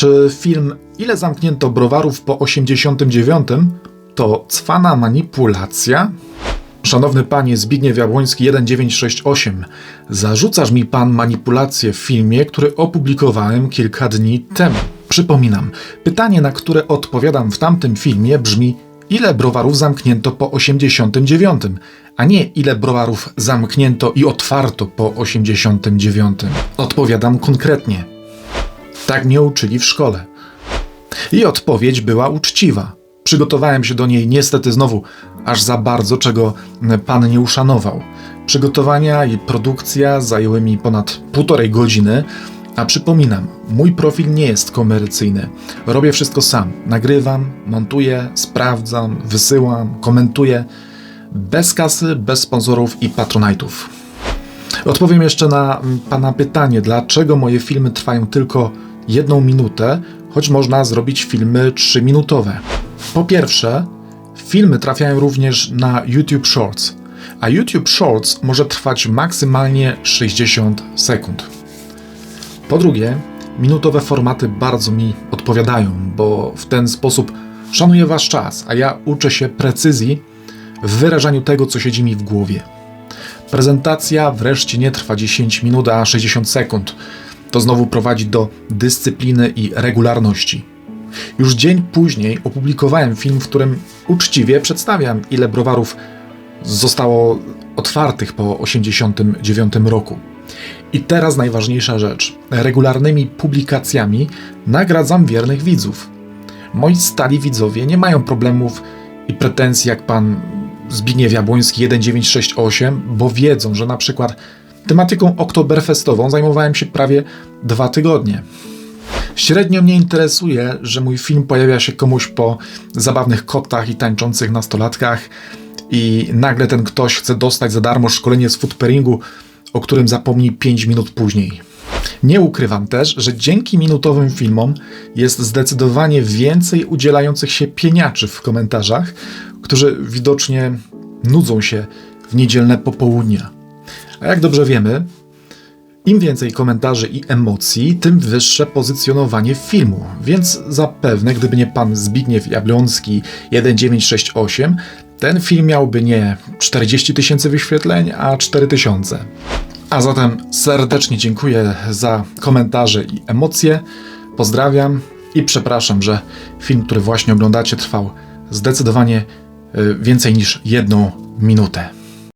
Czy film Ile zamknięto browarów po 89 to cwana manipulacja? Szanowny panie Zbigniew Jabłoński 1968, zarzucasz mi pan manipulację w filmie, który opublikowałem kilka dni temu. Przypominam, pytanie, na które odpowiadam w tamtym filmie brzmi ile browarów zamknięto po 89, a nie ile browarów zamknięto i otwarto po 89. Odpowiadam konkretnie. Tak mnie uczyli w szkole. I odpowiedź była uczciwa. Przygotowałem się do niej niestety znowu aż za bardzo, czego pan nie uszanował. Przygotowania i produkcja zajęły mi ponad półtorej godziny, a przypominam, mój profil nie jest komercyjny. Robię wszystko sam. Nagrywam, montuję, sprawdzam, wysyłam, komentuję. Bez kasy, bez sponsorów i patronajtów. Odpowiem jeszcze na Pana pytanie, dlaczego moje filmy trwają tylko jedną minutę, choć można zrobić filmy trzyminutowe. Po pierwsze, filmy trafiają również na YouTube Shorts, a YouTube Shorts może trwać maksymalnie 60 sekund. Po drugie, minutowe formaty bardzo mi odpowiadają, bo w ten sposób szanuję Wasz czas, a ja uczę się precyzji w wyrażaniu tego, co siedzi mi w głowie. Prezentacja wreszcie nie trwa 10 minut, a 60 sekund. To znowu prowadzi do dyscypliny i regularności. Już dzień później opublikowałem film, w którym uczciwie przedstawiam, ile browarów zostało otwartych po 1989 roku. I teraz najważniejsza rzecz. Regularnymi publikacjami nagradzam wiernych widzów. Moi stali widzowie nie mają problemów i pretensji jak pan Zbigniew Jabłoński 1968, bo wiedzą, że na przykład tematyką oktoberfestową zajmowałem się prawie dwa tygodnie. Średnio mnie interesuje, że mój film pojawia się komuś po zabawnych kotach i tańczących nastolatkach i nagle ten ktoś chce dostać za darmo szkolenie z foodpairingu, o którym zapomni 5 minut później. Nie ukrywam też, że dzięki minutowym filmom jest zdecydowanie więcej udzielających się pieniaczy w komentarzach, którzy widocznie nudzą się w niedzielne popołudnia. A jak dobrze wiemy, im więcej komentarzy i emocji, tym wyższe pozycjonowanie filmu. Więc zapewne, gdyby nie pan Zbigniew Jabloński 1968, ten film miałby nie 40 tysięcy wyświetleń, a 4 tysiące. A zatem serdecznie dziękuję za komentarze i emocje. Pozdrawiam i przepraszam, że film, który właśnie oglądacie, trwał zdecydowanie y, więcej niż jedną minutę.